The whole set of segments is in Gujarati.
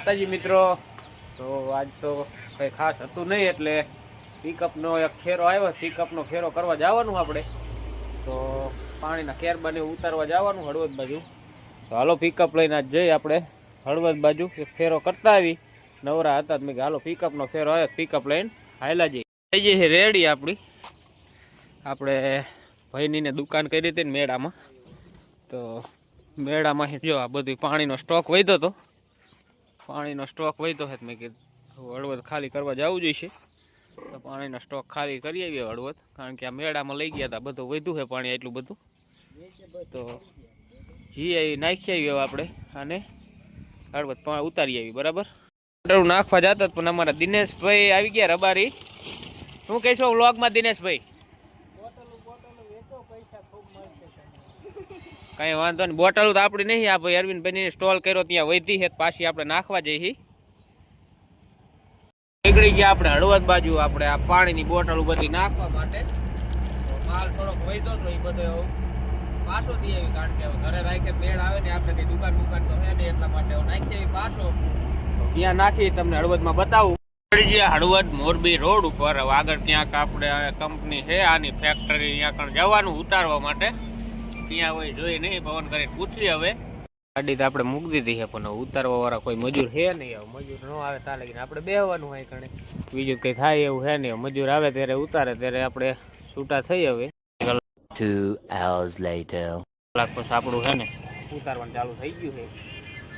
માતાજી મિત્રો, તો આજ તો કંઈ ખાસ હતું નહીં એટલે પિકઅપનો એક ફેરો આવ્યો. પિકઅપનો ફેરો કરવા જવાનું આપણે. તો પાણીના કેર બને ઉતારવા જવાનું હળવદ બાજુ. તો હાલો પિકઅપ લઈને આજ જઈએ આપણે હળવદ બાજુ. એક ફેરો કરતા આવી. નવરા હતા મેં હાલો પિકઅપનો ફેરો આવ્યો પિકઅપ લઈને હાયલા જઈએ. થઈ જઈએ રેડી આપણી. આપણે ભાઈનીને દુકાન કરી હતી ને મેળામાં. તો મેળામાં જો આ બધું પાણીનો સ્ટોક વધ્યો હતો પાણીનો સ્ટોક વધ્યો છે તો મેં કીધું હળવદ ખાલી કરવા જવું જોઈશે. તો પાણીનો સ્ટોક ખાલી કરી આવીએ હળવદ, કારણ કે આ મેળામાં લઈ ગયા હતા બધું વધ્યું છે પાણી એટલું બધું. તો જી આવી નાખી આવી આપણે, અને હળવદ પાણી ઉતારી આવી બરાબર? મોટરું નાખવા જતા પણ અમારા દિનેશભાઈ આવી ગયા રબારી. શું કહેશો વ્લોગમાં દિનેશભાઈ? કઈ વાંધો નહીં. બોટલ તો આપણી નહીં આ ભાઈ અરવિંદભાઈ સ્ટોલ કર્યો, ત્યાં વધી છે, પાછી આપણે નાખવા જઈએ નીકળી ગયા આપણે હળવદ બાજુ, આપણે આ પાણીની બોટલ બધી નાખવા માટે. માલ થોડોક વધ્યો તો એ બધો પાછો દઈ આવી કારણ કે ઘરે રાખે, મેળ આવે ને આપણે કઈ દુકાન દુકાન તો હે ને એટલા માટે નાખી આવી પાછો. ક્યાં નાખી તમને હળવદમાં બતાવું. નીકળી હળવદ મોરબી રોડ ઉપર. આગળ ક્યાંક આપણે કંપની છે, આની ફેક્ટરી ત્યાં જવાનું ઉતારવા માટે. ત્યાં હોય જોઈ નહીં પવન કરીને પૂછી હવે. ગાડી તો આપણે મૂકી દીધી છે પણ ઉતારવા વાળા કોઈ મજૂર છે નહીં. મજૂર ન આવે ત્યાં લગીને આપણે બેહવાનું હોય કણે બીજું કંઈ થાય એવું છે નહીં. મજૂર આવે ત્યારે ઉતારે ત્યારે આપણે છૂટા થઈ હવે. કલાક પછી આપણું છે ને ઉતારવાનું ચાલુ થઈ ગયું છે.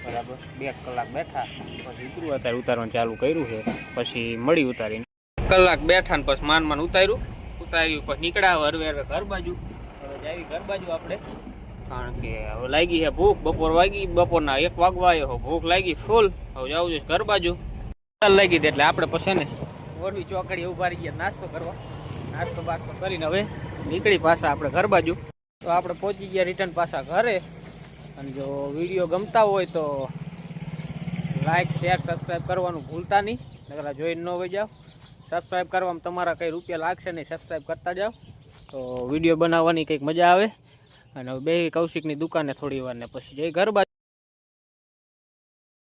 બરાબર? બે કલાક બેઠા પછી ઉતરું અત્યારે ઉતારવાનું ચાલુ કર્યું છે. પછી મળી ઉતારીને. કલાક બેઠા ને પછી માન માન ઉતાર્યું. ઉતાર્યું પછી નીકળ્યા હરવે હરવે ઘર બાજુ. જાવી ઘર બાજુ આપણે. કારણ કે હવે લાગી છે ભૂખ બપોર વાગી બપોરના એક વાગવા આવ્યો. ભૂખ લાગી ફૂલ. હવે જવું જોઈએ ઘર બાજુ. લાગી હતી એટલે આપણે પછી ને મોરબી ચોકડી ઊભા રહી ગયા નાસ્તો કરવા. નાસ્તો બાસ્તો કરીને હવે નીકળી પાછા આપણે ઘર બાજુ. તો આપણે પહોંચી ગયા રિટર્ન પાછા ઘરે. અને જો વીડિયો ગમતા હોય તો લાઈક શેર સબસ્ક્રાઈબ કરવાનું ભૂલતા નહીં. નકર જોઈને ન હોય જાઓ સબસ્ક્રાઈબ કરવામાં તમારા કંઈ રૂપિયા લાગશે નહીં સબસ્ક્રાઈબ કરતા જાઓ તો વીડિયો બનાવવાની કંઈક મજા આવે. અને બે કૌશિકની દુકાને થોડી વાર ને પછી જઈ ઘર બાજુ.